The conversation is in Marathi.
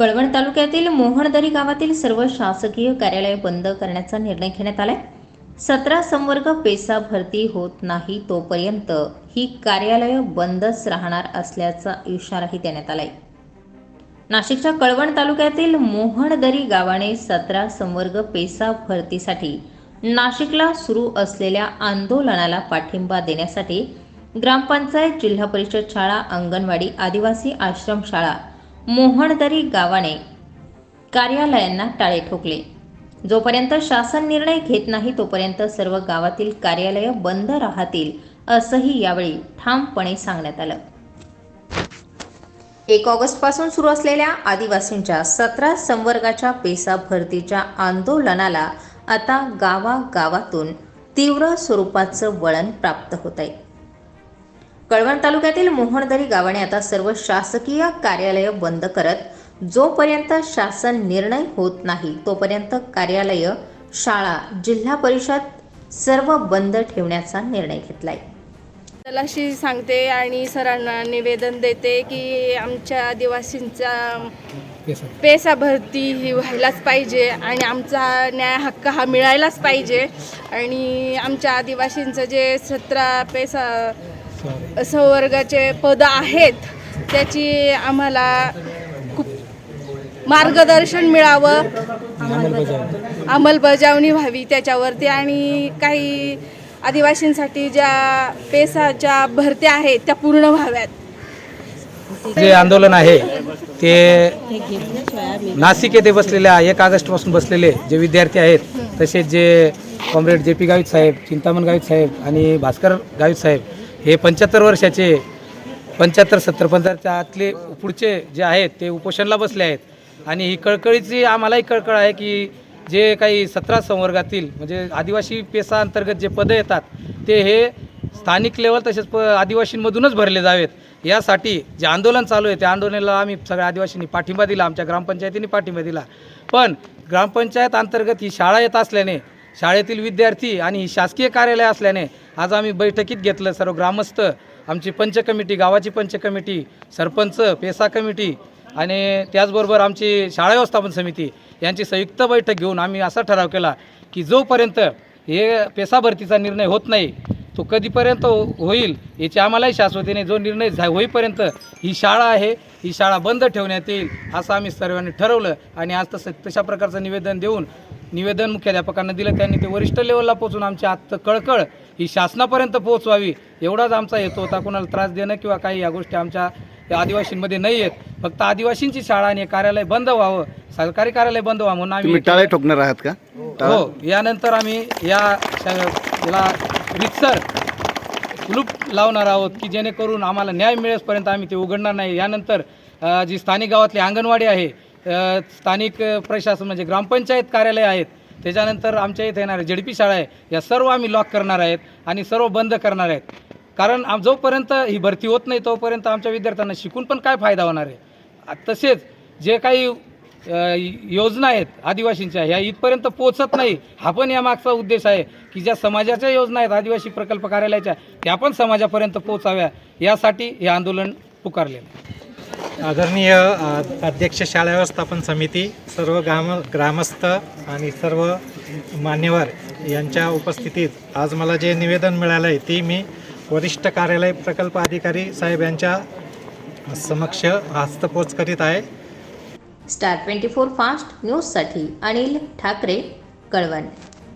कळवण तालुक्यातील मोहणदरी गावातील सर्व शासकीय कार्यालय बंद करण्याचा निर्णय घेण्यात आलाय. सतरा संवर्ग पेसा भरती होत नाही तोपर्यंत ही कार्यालय बंदच राहणार असल्याचा इशाराही देण्यात आलाय. नाशिकच्या कळवण तालुक्यातील मोहणदरी गावाने सतरा संवर्ग पेसा भरतीसाठी नाशिकला सुरू असलेल्या आंदोलनाला पाठिंबा देण्यासाठी ग्रामपंचायत जिल्हा परिषद शाळा अंगणवाडी आदिवासी आश्रमशाळा मोहणदरी गावाने कार्यालयांना टाळे ठोकले. जोपर्यंत शासन निर्णय घेत नाही तोपर्यंत सर्व गावातील कार्यालय बंद राहतील असंही यावेळी ठामपणे सांगण्यात आलं. एक ऑगस्टपासून सुरू असलेल्या आदिवासींच्या सतरा संवर्गाच्या पेसा भरतीच्या आंदोलनाला आता गावागावातून तीव्र स्वरूपाचं वळण प्राप्त होत आहे कळवण तालुक्यातील मोहणदरी गावाने आता सर्व शासकीय कार्यालय बंद करत जोपर्यंत शासन निर्णय होत नाही तोपर्यंत कार्यालय शाळा जिल्हा परिषद सर्व बंद ठेवण्याचा निर्णय घेतलाय. तलाशी सांगते आणि सरांना निवेदन देते की आमच्या आदिवासींचा पेसा भरती ही व्हायलाच पाहिजे आणि आमचा न्याय हक्क हा मिळायलाच पाहिजे. आणि आमच्या आदिवासींचं जे सतरा पेसा संवर्गाचे पदं आहेत त्याची आम्हाला खूप मार्गदर्शन मिळावं. अंमलबजावणी व्हावी त्याच्यावरती आणि काही आदिवासींसाठी ज्या पेसाच्या भरत्या आहेत त्या पूर्ण व्हाव्यात. जे आंदोलन आहे ते नाशिक येथे बसलेल्या एक ऑगस्टपासून बसलेले जे विद्यार्थी आहेत तसेच जे कॉम्रेड जे पी गावित साहेब चिंतामण गावित साहेब आणि भास्कर गावित साहेब हे पंच्याहत्तर वर्षाचे पंच्याहत्तर सत्तर पंच्याहत्तरच्या आतले पुढचे जे आहेत ते उपोषणला बसले आहेत. आणि ही कळकळीची आम्हालाही कळकळ आहे की जे काही सतरा संवर्गातील म्हणजे आदिवासी पेसा अंतर्गत जे पदं येतात ते हे स्थानिक लेवल तसेच प आदिवासींमधूनच भरले जावेत. यासाठी जे आंदोलन चालू आहे त्या आंदोलनाला आम्ही सगळ्या आदिवासींनी पाठिंबा दिला आमच्या ग्रामपंचायतीने पाठिंबा दिला. पण ग्रामपंचायत अंतर्गत ही शाळा येत असल्याने शाळेतील विद्यार्थी आणि ही शासकीय कार्यालय असल्याने आज आम्ही बैठकीत घेतलं. सर्व ग्रामस्थ आमची पंच कमिटी गावाची पंच कमिटी सरपंच पेसा कमिटी आणि त्याचबरोबर आमची शाळा व्यवस्थापन समिती यांची संयुक्त बैठक घेऊन आम्ही असा ठराव केला की जोपर्यंत हे पेसा भरतीचा निर्णय होत नाही तो कधीपर्यंत हो- होईल याची आम्हालाही शाश्वतीने जो निर्णय झा होईपर्यंत ही शाळा आहे ही शाळा बंद ठेवण्यात येईल असं आम्ही सर्वांनी ठरवलं आणि आज तसं तशा प्रकारचं निवेदन देऊन निवेदन मुख्याध्यापकांना दिलं. त्यांनी ते वरिष्ठ लेवलला पोचून आमची आत्ता कळकळ ही शासनापर्यंत पोहोचवावी एवढाच आमचा हेतू होता. कोणाला त्रास देणं किंवा काही या गोष्टी आमच्या या आदिवासींमध्ये नाही आहेत. फक्त आदिवासींची शाळा आणि कार्यालय बंद व्हावं सरकारी कार्यालय बंद व्हावं म्हणून आम्ही टाळे ठोकणार आहात का? हो यानंतर आम्ही या याला रितसर कुलूप लावणार आहोत की जेणेकरून आम्हाला न्याय मिळेपर्यंत आम्ही ते उघडणार नाही. यानंतर जी स्थानिक गावातली अंगणवाडी आहे स्थानिक प्रशासन म्हणजे ग्रामपंचायत कार्यालय आहेत त्याच्यानंतर आमच्या इथे येणारे झेडपी शाळा आहे या सर्व आम्ही लॉक करणार आहेत आणि सर्व बंद करणार आहेत. कारण आम जोपर्यंत ही भरती होत नाही तोपर्यंत आमच्या विद्यार्थ्यांना शिकून पण काय फायदा होणार आहे? तसेच जे काही योजना आहेत आदिवासींच्या ह्या इथपर्यंत पोचत नाही. हा पण या मागचा उद्देश आहे की ज्या समाजाच्या योजना आहेत आदिवासी प्रकल्प कार्यालयाच्या त्या पण समाजापर्यंत पोहोचाव्या. यासाठी हे आंदोलन पुकारलेलं आहे. आदरणीय अध्यक्ष शाळा व्यवस्थापन समिती सर्व ग्राम ग्रामस्थ आणि सर्व मान्यवर यांच्या उपस्थितीत आज मला जे निवेदन मिळालं आहे ते मी वरिष्ठ कार्यालय प्रकल्प अधिकारी साहेब यांच्या समक्ष हस्तपोच करीत आहे. स्टार ट्वेंटी फोर फास्ट न्यूजसाठी अनिल ठाकरे कळवण.